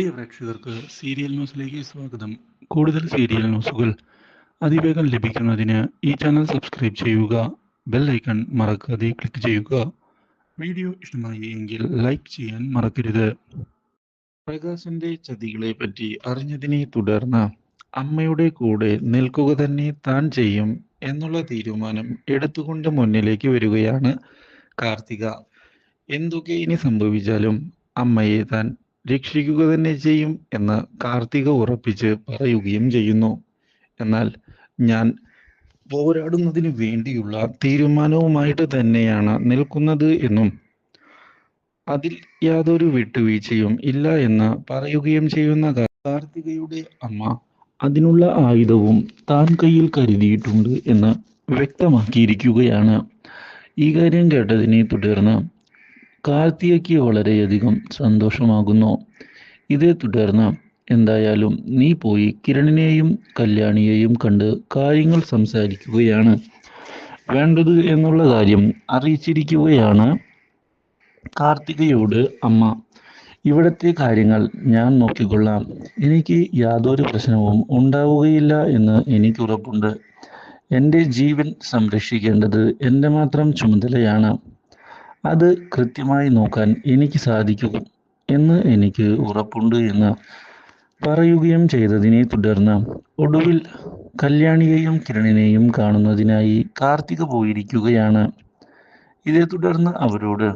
പ്രിയ പ്രേക്ഷകർക്ക് സീരിയൽ ന്യൂസിലേക്ക് സ്വാഗതം. കൂടുതൽ സീരിയൽ ന്യൂസുകൾ അതിവേഗം ലഭിക്കുന്നതിന് ഈ ചാനൽ സബ്സ്ക്രൈബ് ചെയ്യുക ബെൽ ഐക്കൺ മറക്കാതെ ക്ലിക്ക് ചെയ്യുക. വീഡിയോ ഇഷ്ടമായി എങ്കിൽ ലൈക്ക് ചെയ്യാൻ മറക്കരുത്. പ്രകാശിന്റെ ചതികളെ പറ്റി അറിഞ്ഞതിനെ തുടർന്ന് അമ്മയുടെ കൂടെ നിൽക്കുക തന്നെ താൻ ചെയ്യും എന്നുള്ള തീരുമാനം എടുത്തുകൊണ്ട് മുന്നിലേക്ക് വരികയാണ് കാർത്തിക. എന്തൊക്കെ ഇനി സംഭവിച്ചാലും അമ്മയെ താൻ രക്ഷിക്കുക തന്നെ ചെയ്യും എന്ന് കാർത്തിക ഉറപ്പിച്ച് പറയുകയും ചെയ്യുന്നു. എന്നാൽ ഞാൻ പോരാടുന്നതിന് വേണ്ടിയുള്ള തീരുമാനവുമായിട്ട് തന്നെയാണ് നിൽക്കുന്നത് എന്നും അതിൽ യാതൊരു വിട്ടുവീഴ്ചയും ഇല്ല എന്ന് പറയുകയും ചെയ്യുന്ന കാർത്തികയുടെ അമ്മ അതിനുള്ള ആയുധവും താൻ കയ്യിൽ കരുതിയിട്ടുണ്ട് എന്ന് വ്യക്തമാക്കിയിരിക്കുകയാണ്. ഈ കാര്യം കേട്ടതിനെ തുടർന്ന് കാർത്തികയ്ക്ക് വളരെയധികം സന്തോഷമാകുന്നു. ഇതേ തുടർന്ന് എന്തായാലും നീ പോയി കിരണിനെയും കല്യാണിയെയും കണ്ട് കാര്യങ്ങൾ സംസാരിക്കുകയാണ്. വേണ്ടത് എന്നുള്ള കാര്യം അറിയിച്ചിരിക്കുകയാണ് കാർത്തികയോട് അമ്മ. ഇവിടുത്തെ കാര്യങ്ങൾ ഞാൻ നോക്കിക്കൊള്ളാം. എനിക്ക് യാതൊരു പ്രശ്നവും ഉണ്ടാവുകയില്ല എന്ന് എനിക്ക് ഉറപ്പുണ്ട്. എന്റെ ജീവൻ സംരക്ഷിക്കേണ്ടത് എന്റെ മാത്രം ചുമതലയാണ്. അത് കൃത്യമായി നോക്കാൻ എനിക്ക് സാധിക്കും എന്ന് എനിക്ക് ഉറപ്പുണ്ട് എന്ന് പറയുകയും ചെയ്തതിനെ തുടർന്ന് ഒടുവിൽ കല്യാണിയെയും കിരണിനെയും കാണുന്നതിനായി കാർത്തിക പോയിരിക്കുകയാണ്. ഇതേ തുടർന്ന് അവരോട്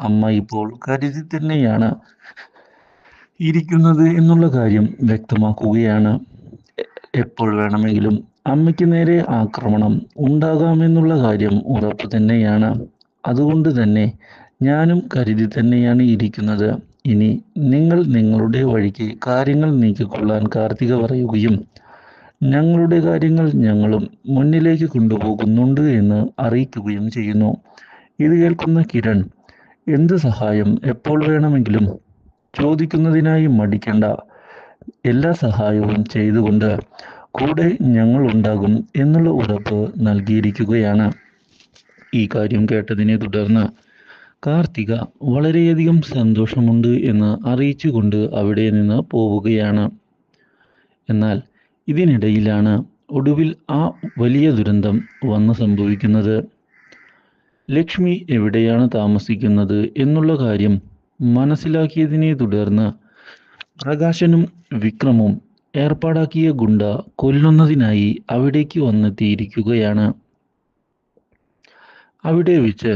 അമ്മ ഇപ്പോൾ കരുതി തന്നെയാണ് ഇരിക്കുന്നത് എന്നുള്ള കാര്യം വ്യക്തമാക്കുകയാണ്. എപ്പോൾ വേണമെങ്കിലും അമ്മയ്ക്ക് നേരെ ആക്രമണം ഉണ്ടാകാമെന്നുള്ള കാര്യം ഉറപ്പ് തന്നെയാണ്. അതുകൊണ്ട് തന്നെ ഞാനും കരുതി തന്നെയാണ് ഇരിക്കുന്നത്. ഇനി നിങ്ങൾ നിങ്ങളുടെ വഴിക്ക് കാര്യങ്ങൾ നീക്കിക്കൊള്ളാൻ കാർത്തിക പറയുകയും ഞങ്ങളുടെ കാര്യങ്ങൾ ഞങ്ങളും മുന്നിലേക്ക് കൊണ്ടുപോകുന്നുണ്ട് എന്ന് അറിയിക്കുകയും ചെയ്യുന്നു. ഇത് കേൾക്കുന്ന കിരൺ എന്ത് സഹായം എപ്പോൾ വേണമെങ്കിലും ചോദിക്കുന്നതിനായി മടിക്കേണ്ട. എല്ലാ സഹായവും ചെയ്തുകൊണ്ട് കൂടെ ഞങ്ങൾ ഉണ്ടാകും എന്നുള്ള ഉറപ്പ് നൽകിയിരിക്കുകയാണ്. ഈ കാര്യം കേട്ടതിനെ തുടർന്ന് കാർത്തിക വളരെയധികം സന്തോഷമുണ്ട് എന്ന് അറിയിച്ചുകൊണ്ട് അവിടെ നിന്ന് പോവുകയാണ്. എന്നാൽ ഇതിനിടയിലാണ് ഒടുവിൽ ആ വലിയ ദുരന്തം വന്ന് സംഭവിക്കുന്നത്. ലക്ഷ്മി എവിടെയാണ് താമസിക്കുന്നത് എന്നുള്ള കാര്യം മനസ്സിലാക്കിയതിനെ തുടർന്ന് പ്രകാശനും വിക്രമും ഏർപ്പാടാക്കിയ ഗുണ്ട കൊല്ലുന്നതിനായി അവിടേക്ക് വന്നെത്തിയിരിക്കുകയാണ്. അവിടെ വെച്ച്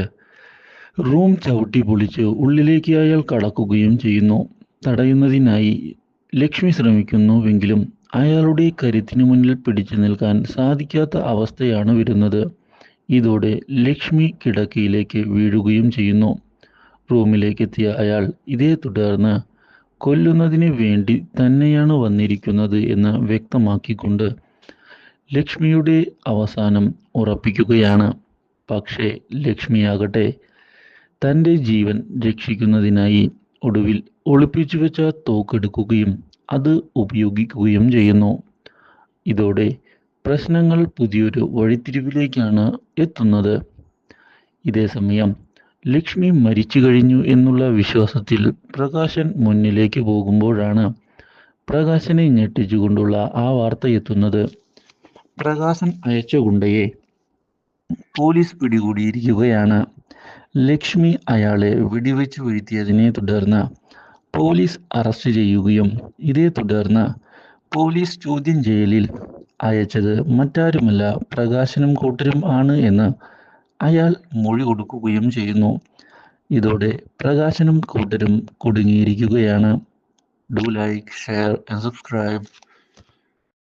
റൂം ചവിട്ടി പൊളിച്ച് ഉള്ളിലേക്ക് അയാൾ കടക്കുകയും ചെയ്യുന്നു. തടയുന്നതിനായി ലക്ഷ്മി ശ്രമിക്കുന്നുവെങ്കിലും അയാളുടെ കരുത്തിനു മുന്നിൽ പിടിച്ചു നിൽക്കാൻ സാധിക്കാത്ത അവസ്ഥയാണ് വരുന്നത്. ഇതോടെ ലക്ഷ്മി കിടക്കയിലേക്ക് വീഴുകയും ചെയ്യുന്നു. റൂമിലേക്ക് എത്തിയ അയാൾ ഇതേ തുടർന്ന് കൊല്ലുന്നതിന് വേണ്ടി തന്നെയാണ് വന്നിരിക്കുന്നത് എന്ന് വ്യക്തമാക്കിക്കൊണ്ട് ലക്ഷ്മിയുടെ അവസാനം ഉറപ്പിക്കുകയാണ്. പക്ഷേ ലക്ഷ്മിയാകട്ടെ തന്റെ ജീവൻ രക്ഷിക്കുന്നതിനായി ഒടുവിൽ ഒളിപ്പിച്ചു വെച്ച തോക്കെടുക്കുകയും അത് ഉപയോഗിക്കുകയും ചെയ്യുന്നു. ഇതോടെ പ്രശ്നങ്ങൾ പുതിയൊരു വഴിത്തിരിവിലേക്കാണ് എത്തുന്നത്. ഇതേ സമയം ലക്ഷ്മി മരിച്ചു കഴിഞ്ഞു എന്നുള്ള വിശ്വാസത്തിൽ പ്രകാശൻ മുന്നിലേക്ക് പോകുമ്പോഴാണ് പ്രകാശനെ ഞെട്ടിച്ചുകൊണ്ടുള്ള ആ വാർത്ത എത്തുന്നത്. പ്രകാശൻ അയച്ച ഗുണ്ടയെ പോലീസ് പിടികൂടിയിരിക്കുകയാണ്. ലക്ഷ്മി അയാളെ വെടിവെച്ച് വീഴ്ത്തിയതിനെ തുടർന്ന് പോലീസ് അറസ്റ്റ് ചെയ്യുകയും ഇതേ തുടർന്ന് പോലീസ് ചോദ്യം ചെയ്യലിൽ അയച്ചത് മറ്റാരുമല്ല പ്രകാശനും കൂട്ടരും ആണ് എന്ന് അയാൾ മൊഴി കൊടുക്കുകയും ചെയ്യുന്നു. ഇതോടെ പ്രകാശനും കൂട്ടരും കുടുങ്ങിയിരിക്കുകയാണ്. Do like share and subscribe